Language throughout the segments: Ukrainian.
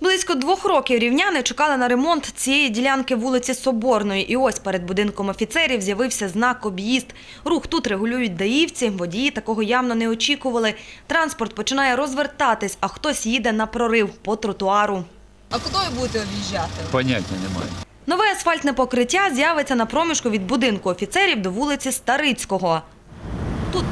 Близько двох років рівняни чекали на ремонт цієї ділянки вулиці Соборної. І ось перед будинком офіцерів з'явився знак «Об'їзд». Рух тут регулюють даївці, водії такого явно не очікували. Транспорт починає розвертатись, а хтось їде на прорив по тротуару. А куди ви будете об'їжджати? Поняття немає. Нове асфальтне покриття з'явиться на проміжку від будинку офіцерів до вулиці Старицького. Тут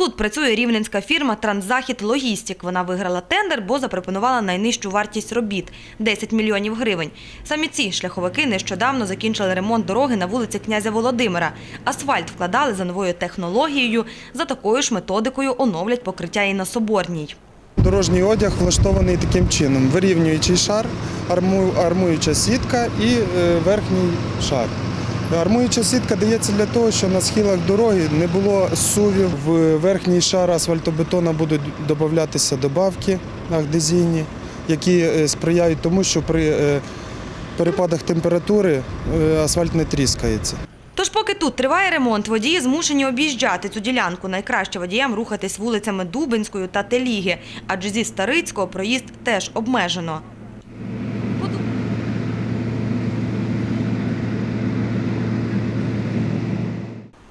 Тут працює рівненська фірма Транзахід Логістік. Вона виграла тендер, бо запропонувала найнижчу вартість робіт 10 мільйонів гривень. Самі ці шляховики нещодавно закінчили ремонт дороги на вулиці князя Володимира. Асфальт вкладали за новою технологією. За такою ж методикою оновлять покриття і на Соборній. Дорожній одяг влаштований таким чином: вирівнюючий шар, арму- армуюча сітка і е, верхній шар. Армуюча сітка дається для того, щоб на схилах дороги не було сувів. В верхній шар асфальтобетона будуть додатися добавки ахдезійні, які е, сприяють тому, що при е, перепадах температури е, асфальт не тріскається. Тож, поки тут триває ремонт, водії змушені об'їжджати цю ділянку. Найкраще водіям рухатись вулицями Дубинською та Теліги, адже зі Старицького проїзд теж обмежено.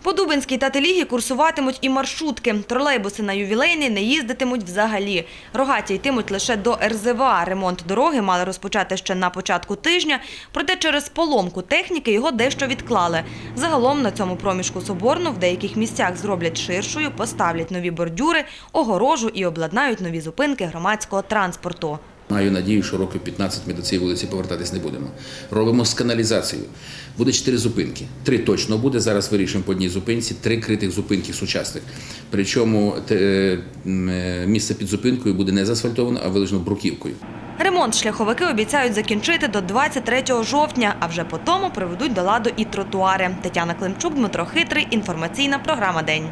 По Дубинській та Телігі курсуватимуть і маршрутки. Тролейбуси на ювілейний не їздитимуть взагалі. Рогаті йтимуть лише до РЗВА. Ремонт дороги мали розпочати ще на початку тижня, проте через поломку техніки його дещо відклали. Загалом на цьому проміжку Соборну в деяких місцях зроблять ширшою, поставлять нові бордюри, огорожу і обладнають нові зупинки громадського транспорту. Маю надію, що років 15 ми до цієї вулиці повертатись не будемо. Робимо з каналізацією. Буде чотири зупинки. Три точно буде. Зараз вирішимо по одній зупинці, три критих зупинки сучасних. Причому е, е, місце під зупинкою буде не заасфальтовано, а вилежено бруківкою. Ремонт шляховики обіцяють закінчити до 23 жовтня, а вже по тому приведуть до ладу і тротуари. Тетяна Климчук, Дмитро Хитрий. Інформаційна програма День.